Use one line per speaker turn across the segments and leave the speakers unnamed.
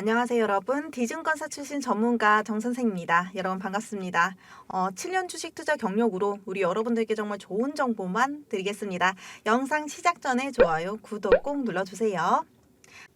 안녕하세요 여러분. 디증권사 출신 전문가 정선생입니다. 여러분 반갑습니다. 어, 7년 주식 투자 경력으로 우리 여러분들께 정말 좋은 정보만 드리겠습니다. 영상 시작 전에 좋아요 구독 꼭 눌러주세요.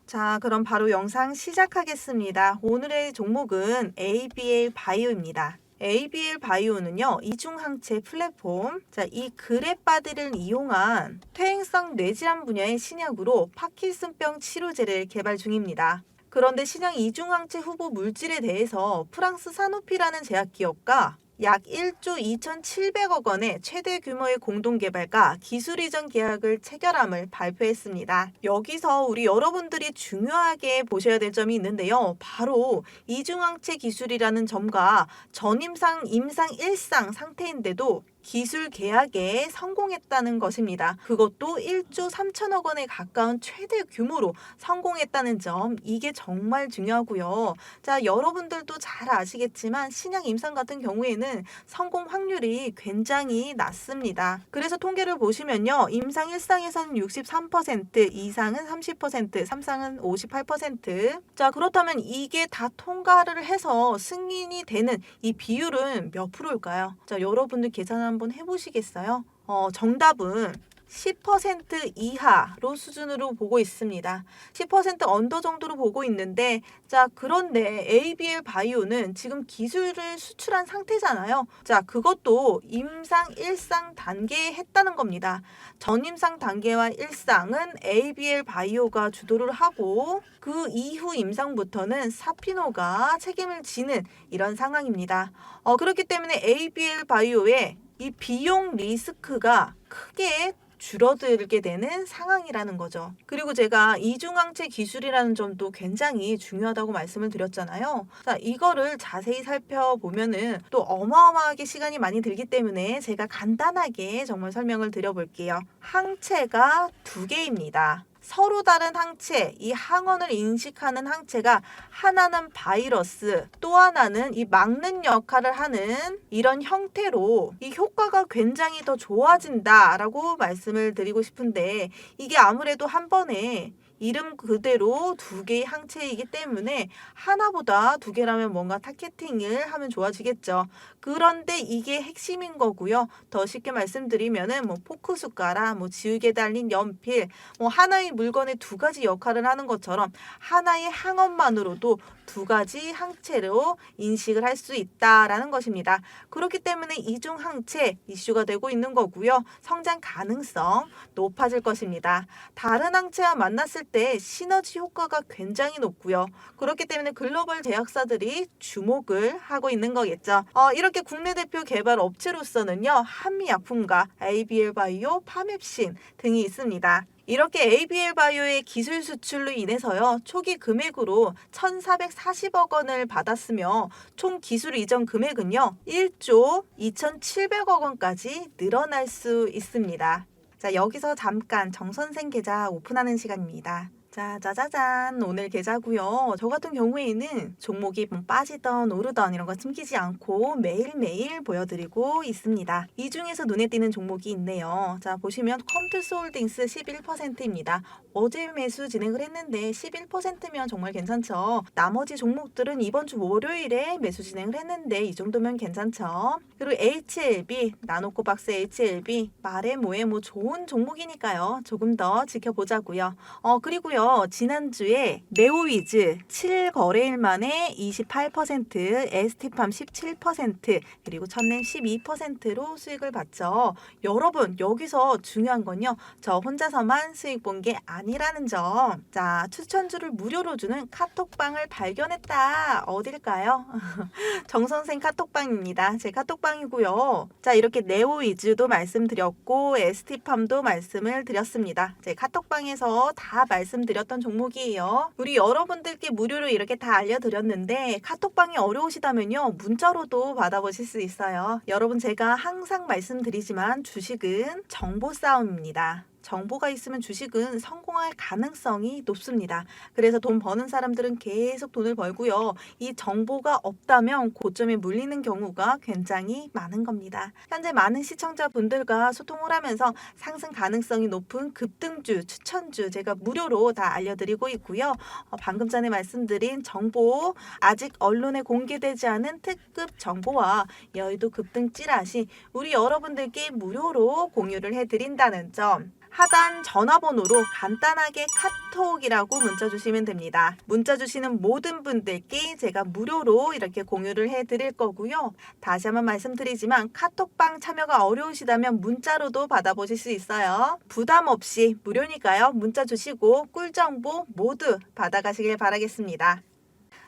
자 그럼 바로 영상 시작하겠습니다. 오늘의 종목은 ABL 바이오입니다. ABL 바이오는요 이중항체 플랫폼 자 이 그랩바디를 이용한 퇴행성 뇌질환 분야의 신약으로 파킨슨병 치료제를 개발 중입니다. 그런데 신약 이중항체 후보 물질에 대해서 프랑스 사노피라는 제약기업과 약 1조 2,700억 원의 최대 규모의 공동 개발과 기술 이전 계약을 체결함을 발표했습니다. 여기서 우리 여러분들이 중요하게 보셔야 될 점이 있는데요. 바로 이중항체 기술이라는 점과 전임상 임상 1상 상태인데도 기술 계약에 성공했다는 것입니다. 그것도 1조 3천억 원에 가까운 최대 규모로 성공했다는 점, 이게 정말 중요하고요. 자, 여러분들도 잘 아시겠지만 신약 임상 같은 경우에는 성공 확률이 굉장히 낮습니다. 그래서 통계를 보시면요. 임상 1상에서는 63%, 2상은 30%, 3상은 58%. 자, 그렇다면 이게 다 통과를 해서 승인이 되는 이 비율은 몇 프로일까요? 자, 여러분들 계산 한번 해보시겠어요? 어, 정답은 10% 이하로 수준으로 보고 있습니다. 10% 언더 정도로 보고 있는데 자 그런데 ABL 바이오는 지금 기술을 수출한 상태잖아요. 자 그것도 임상 1상 단계에 했다는 겁니다. 전임상 단계와 1상은 ABL 바이오가 주도를 하고 그 이후 임상부터는 사피노가 책임을 지는 이런 상황입니다. 어, 그렇기 때문에 ABL 바이오의 이 비용 리스크가 크게 줄어들게 되는 상황이라는 거죠. 그리고 제가 이중항체 기술이라는 점도 굉장히 중요하다고 말씀을 드렸잖아요. 자, 이거를 자세히 살펴보면은 또 어마어마하게 시간이 많이 들기 때문에 제가 간단하게 정말 설명을 드려볼게요. 항체가 두 개입니다. 서로 다른 항체, 이 항원을 인식하는 항체가 하나는 바이러스, 또 하나는 이 막는 역할을 하는 이런 형태로 이 효과가 굉장히 더 좋아진다라고 말씀을 드리고 싶은데 이게 아무래도 한 번에 이름 그대로 두 개의 항체이기 때문에 하나보다 두 개라면 뭔가 타겟팅을 하면 좋아지겠죠. 그런데 이게 핵심인 거고요. 더 쉽게 말씀드리면은 뭐 포크 숟가락, 뭐 지우개 달린 연필, 뭐 하나의 물건에 두 가지 역할을 하는 것처럼 하나의 항원만으로도 두 가지 항체로 인식을 할 수 있다라는 것입니다. 그렇기 때문에 이중 항체 이슈가 되고 있는 거고요. 성장 가능성 높아질 것입니다. 다른 항체와 만났을 때 시너지 효과가 굉장히 높고요. 그렇기 때문에 글로벌 제약사들이 주목을 하고 있는 거겠죠. 어, 이렇게 국내 대표 개발 업체로서는요. 한미약품과 ABL 바이오, 파맵신 등이 있습니다. 이렇게 ABL 바이오의 기술 수출로 인해서요. 초기 금액으로 1,440억 원을 받았으며 총 기술 이전 금액은요. 1조 2,700억 원까지 늘어날 수 있습니다. 자, 여기서 잠깐 정선생 계좌 오픈하는 시간입니다. 자, 짜자잔. 오늘 계좌고요. 저 같은 경우에는 종목이 뭐 빠지던 오르던 이런 거 숨기지 않고 매일매일 보여드리고 있습니다. 이 중에서 눈에 띄는 종목이 있네요. 자, 보시면 컴투스 홀딩스 11%입니다. 어제 매수 진행을 했는데 11%면 정말 괜찮죠. 나머지 종목들은 이번 주 월요일에 매수 진행을 했는데 이 정도면 괜찮죠. 그리고 HLB, 나노코박스 HLB, 말해 뭐해 뭐 좋은 종목이니까요. 조금 더 지켜보자고요. 어, 그리고요. 지난주에 네오위즈 7거래일 만에 28%, ST팜 17%, 그리고 천냄 12%로 수익을 봤죠. 여러분, 여기서 중요한 건요. 저 혼자서만 수익 본 게 아니라는 점. 자, 추천주를 무료로 주는 카톡방을 발견했다. 어딜까요? 정선생 카톡방입니다. 제 카톡방이고요. 자, 이렇게 네오위즈도 말씀드렸고 ST팜도 말씀을 드렸습니다. 제 카톡방에서 다 말씀 드렸던 종목이에요. 우리 여러분들께 무료로 이렇게 다 알려드렸는데 카톡방이 어려우시다면요. 문자로도 받아보실 수 있어요. 여러분 제가 항상 말씀드리지만 주식은 정보 싸움입니다. 정보가 있으면 주식은 성공할 가능성이 높습니다. 그래서 돈 버는 사람들은 계속 돈을 벌고요. 이 정보가 없다면 고점에 물리는 경우가 굉장히 많은 겁니다. 현재 많은 시청자분들과 소통을 하면서 상승 가능성이 높은 급등주, 추천주 제가 무료로 다 알려드리고 있고요. 어, 방금 전에 말씀드린 정보 아직 언론에 공개되지 않은 특급 정보와 여의도 급등 찌라시 우리 여러분들께 무료로 공유를 해드린다는 점. 하단 전화번호로 간단하게 카톡이라고 문자 주시면 됩니다. 문자 주시는 모든 분들께 제가 무료로 이렇게 공유를 해 드릴 거고요. 다시 한번 말씀드리지만 카톡방 참여가 어려우시다면 문자로도 받아보실 수 있어요. 부담 없이 무료니까요. 문자 주시고 꿀 정보 모두 받아가시길 바라겠습니다.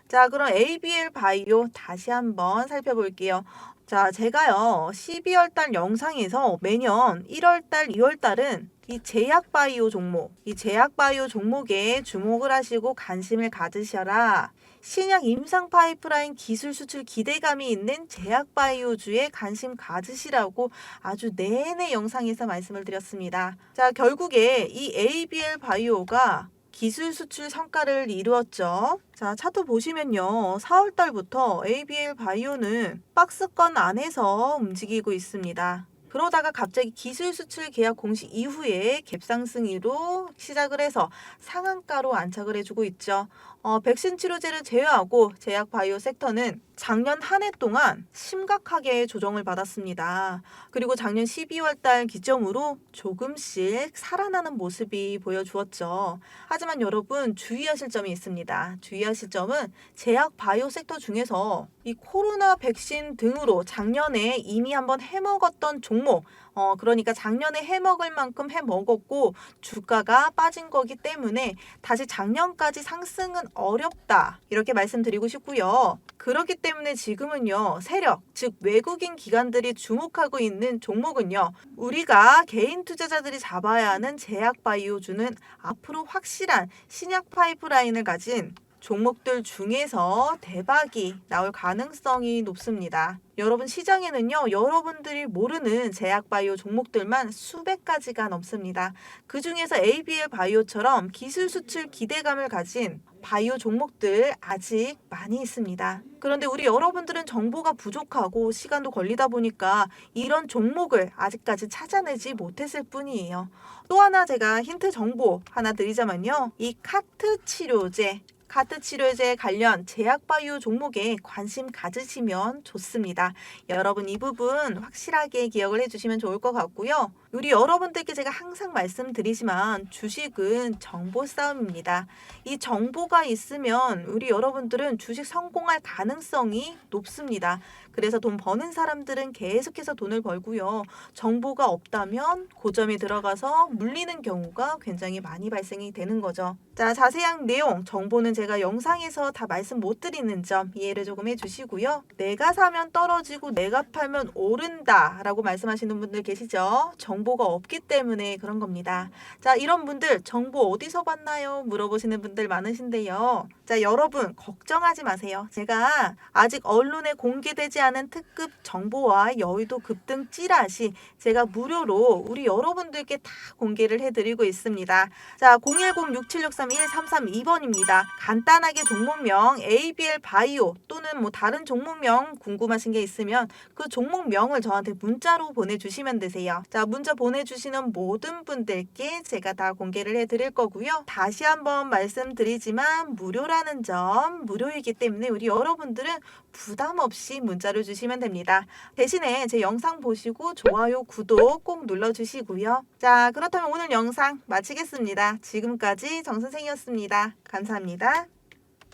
자, 그럼 ABL 바이오 다시 한번 살펴볼게요. 자, 제가요, 12월 달 영상에서 매년 1월 달, 2월 달은 이 제약 바이오 종목, 이 제약 바이오 종목에 주목을 하시고 관심을 가지셔라. 신약 임상 파이프라인 기술 수출 기대감이 있는 제약 바이오주에 관심 가지시라고 아주 내내 영상에서 말씀을 드렸습니다. 자, 결국에 이 ABL 바이오가 기술 수출 성과를 이루었죠. 자, 차트 보시면요. 4월 달부터 ABL 바이오는 박스권 안에서 움직이고 있습니다. 그러다가 갑자기 기술 수출 계약 공시 이후에 갭상승으로 시작을 해서 상한가로 안착을 해주고 있죠. 어, 백신 치료제를 제외하고 제약 바이오 섹터는 작년 한 해 동안 심각하게 조정을 받았습니다. 그리고 작년 12월 달 기점으로 조금씩 살아나는 모습이 보여주었죠. 하지만 여러분 주의하실 점이 있습니다. 주의하실 점은 제약 바이오 섹터 중에서 이 코로나 백신 등으로 작년에 이미 한번 해먹었던 종목, 어, 그러니까 작년에 해 먹을 만큼 해 먹었고 주가가 빠진 거기 때문에 다시 작년까지 상승은 어렵다. 이렇게 말씀드리고 싶고요. 그렇기 때문에 지금은요, 세력, 즉 외국인 기관들이 주목하고 있는 종목은요, 우리가 개인 투자자들이 잡아야 하는 제약 바이오주는 앞으로 확실한 신약 파이프라인을 가진 종목들 중에서 대박이 나올 가능성이 높습니다. 여러분 시장에는요, 여러분들이 모르는 제약 바이오 종목들만 수백 가지가 넘습니다. 그 중에서 ABL 바이오처럼 기술 수출 기대감을 가진 바이오 종목들 아직 많이 있습니다. 그런데 우리 여러분들은 정보가 부족하고 시간도 걸리다 보니까 이런 종목을 아직까지 찾아내지 못했을 뿐이에요. 또 하나 제가 힌트 정보 하나 드리자면요. 이 카트 치료제 카트 치료제 관련 제약 바이오 종목에 관심 가지시면 좋습니다. 여러분 이 부분 확실하게 기억을 해주시면 좋을 것 같고요. 우리 여러분들께 제가 항상 말씀드리지만 주식은 정보 싸움입니다. 이 정보가 있으면 우리 여러분들은 주식 성공할 가능성이 높습니다. 그래서 돈 버는 사람들은 계속해서 돈을 벌고요. 정보가 없다면 고점에 들어가서 물리는 경우가 굉장히 많이 발생이 되는 거죠. 자, 자세한 내용, 정보는 제가 영상에서 다 말씀 못 드리는 점 이해를 조금 해주시고요. 내가 사면 떨어지고 내가 팔면 오른다 라고 말씀하시는 분들 계시죠? 정보가 없기 때문에 그런 겁니다. 자, 이런 분들 정보 어디서 봤나요? 물어보시는 분들 많으신데요. 자, 여러분 걱정하지 마세요. 제가 아직 언론에 공개되지 않은 특급 정보와 여의도 급등 찌라시 제가 무료로 우리 여러분들께 다 공개를 해드리고 있습니다. 자, 010-6763-1332번입니다. 간단하게 종목명 ABL 바이오 또는 뭐 다른 종목명 궁금하신 게 있으면 그 종목명을 저한테 문자로 보내주시면 되세요. 자, 문자 보내주시는 모든 분들께 제가 다 공개를 해드릴 거고요. 다시 한번 말씀드리지만 무료라는 점 무료이기 때문에 우리 여러분들은 부담 없이 문자를 주시면 됩니다. 대신에 제 영상 보시고 좋아요, 구독 꼭 눌러주시고요. 자, 그렇다면 오늘 영상 마치겠습니다. 지금까지 정 선생이었습니다. 감사합니다.